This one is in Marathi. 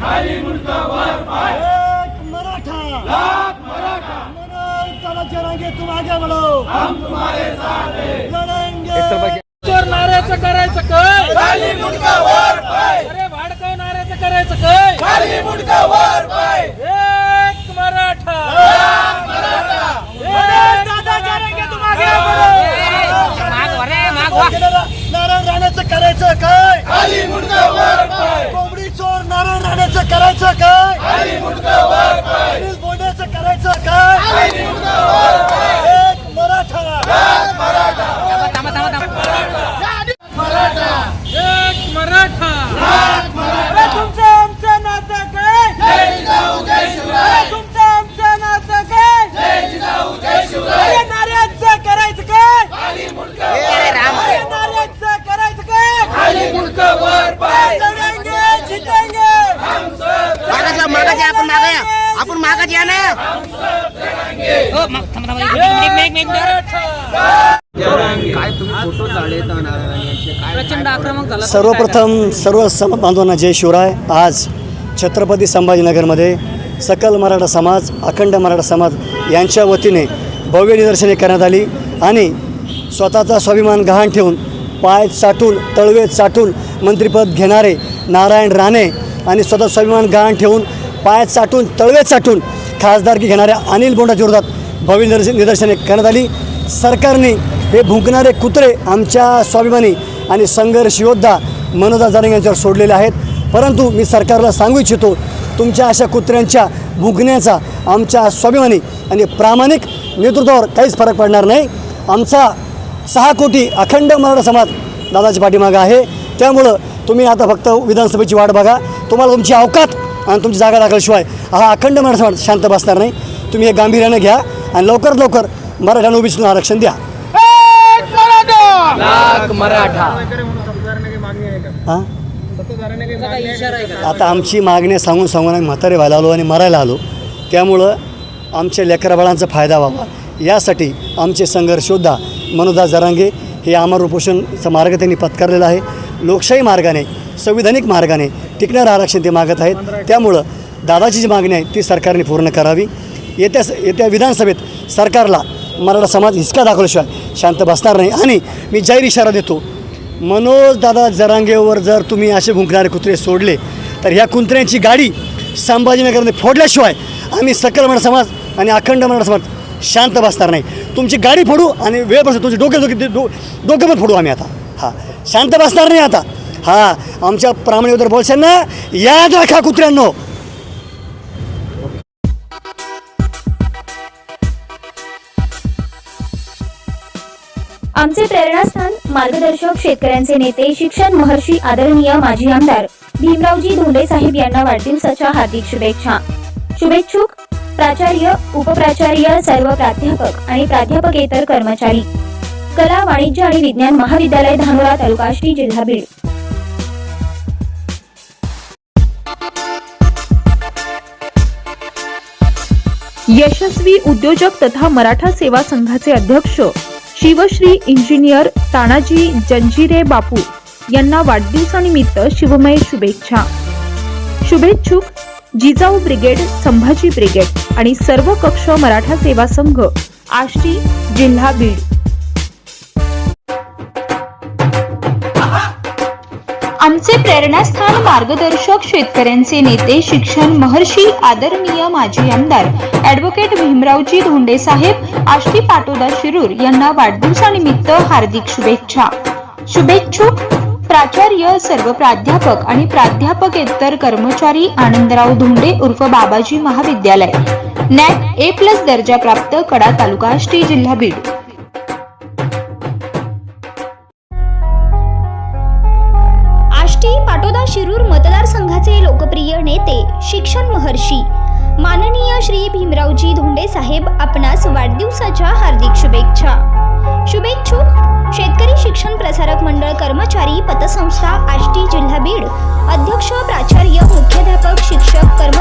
खाली मुंडका वर पाय. एक मराठा. लाख मराठा. मराठा चला चलेंगे तुम आगे बढ़ो हम तुम्हारे साथ हैं. प्रचंड आक्रमक झाला. सर्वप्रथम सर्व सम बांधवांना जय शिवराय. आज छत्रपती संभाजीनगरमध्ये सकल मराठा समाज अखंड मराठा समाज यांच्या वतीने भव्य निदर्शने करण्यात आली आणि स्वतःचा स्वाभिमान गहाण ठेवून पाय चाटून तळवे चाटून मंत्रिपद घेणारे नारायण राणे आणि स्वतः स्वाभिमान गहाण ठेवून पाय चाटून तळवे चाटून खासदारकी घेणाऱ्या अनिल बोंडाच्या विरोधात भव्य निदर्श निदर्शने करण्यात आली. सरकारने हे भुंकणारे कुत्रे आमच्या स्वाभिमानी आणि संघर्ष योद्धा मनोजा जारंग यांच्यावर सोडलेले आहेत. परंतु मी सरकारला सांगू इच्छितो तुमच्या अशा कुत्र्यांच्या भुंकण्याचा आमच्या स्वाभिमानी आणि प्रामाणिक नेतृत्वावर काहीच फरक पडणार नाही. आमचा सहा कोटी अखंड मराठा समाज दादाच्या पाठीमागं आहे. त्यामुळं तुम्ही आता फक्त विधानसभेची वाट बघा. तुम्हाला तुमची अवकात आणि तुमची जागा दाखल्याशिवाय हा अखंड मराठा शांत बसणार नाही. तुम्ही हे गांभीर्यानं घ्या आणि लवकरात लवकर मराठ्यांना ओबीसीतून आरक्षण द्या. हां? आता आमची मागणी सांगून सांगून आम्ही म्हातारे व्हायला आलो आणि मरायला आलो. त्यामुळं आमच्या लेकराबाळांचा फायदा व्हावा. यासाठी आमचे संघर्ष योद्धा मनोदा जरांगे हे अमर उपोषणचा मार्ग त्यांनी पत्करलेला आहे. लोकशाही मार्गाने संविधानिक मार्गाने टिकणारं आरक्षण ते मागत आहेत. त्यामुळं दादाची जी मागणी आहे ती सरकारने पूर्ण करावी. येत्या येत्या विधानसभेत सरकारला मराठा समाज हिसका दाखवल्याशिवाय शांत बसणार नाही. आणि मी जाहीर इशारा देतो मनोज दादा जरांगेवर जर तुम्ही असे भुंकणारे कुत्रे सोडले तर ह्या कुत्र्यांची गाडी संभाजीनगरमध्ये फोडल्याशिवाय आम्ही सकल मराठा समाज आणि अखंड मराठा समाज शांत बसणार नाही. तुमची गाडी फोडू आणि वेळ बसू तुमची डोके डोके डो डोके पण फोडू आम्ही आता. हां शांत बसणार नाही आता. हा आमच्या प्रामाणिकवर बोलशाल याद राखा कुत्र्यांनो. आमचे प्रेरणास्थान मार्गदर्शक शेतकऱ्यांचे नेते शिक्षण महर्षी आदरणीय माजी आमदार भीमरावजी धोंडे साहेब यांना वाढदिवसाच्या हार्दिक शुभेच्छा. शुभेच्छुक प्राचार्य उपप्राचार्य सर्व प्राध्यापक आणि प्राध्यापकेतर कर्मचारी. कला वाणिज्य आणि विज्ञान महाविद्यालय धानोरा तालुका श्री जिल्हा बीड. यशस्वी उद्योजक तथा मराठा सेवा संघाचे अध्यक्ष शिवश्री इंजिनियर तानाजी जंजिरे बापू यांना वाढदिवसानिमित्त शिवमय शुभेच्छा. शुभेच्छुक जिजाऊ ब्रिगेड संभाजी ब्रिगेड आणि सर्व कक्ष मराठा सेवा संघ आष्टी जिल्हा बीड. आमचे प्रेरणास्थान मार्गदर्शक शेतकऱ्यांचे नेते शिक्षण महर्षी आदरणीय माजी आमदार ॲडव्होकेट भीमरावजी धोंडे साहेब आष्टी पाटोदा शिरूर यांना वाढदिवसानिमित्त हार्दिक शुभेच्छा. शुभेच्छुक प्राचार्य सर्व प्राध्यापक आणि प्राध्यापकेतर कर्मचारी आनंदराव धोंडे उर्फ बाबाजी महाविद्यालय. नॅक ए प्लस दर्जा प्राप्त कडा तालुका आष्टी जिल्हा बीड. लोकप्रिय शिक्षण महर्षी. माननीय श्री भीमरावजी धोंडे साहेब आपणास वाढदिवसाच्या हार्दिक शुभेच्छा. शुभेच्छुक शेतकरी शिक्षण प्रसारक मंडळ कर्मचारी पतसंस्था आष्टी जिल्हा बीड अध्यक्ष प्राचार्य मुख्याध्यापक शिक्षक कर्म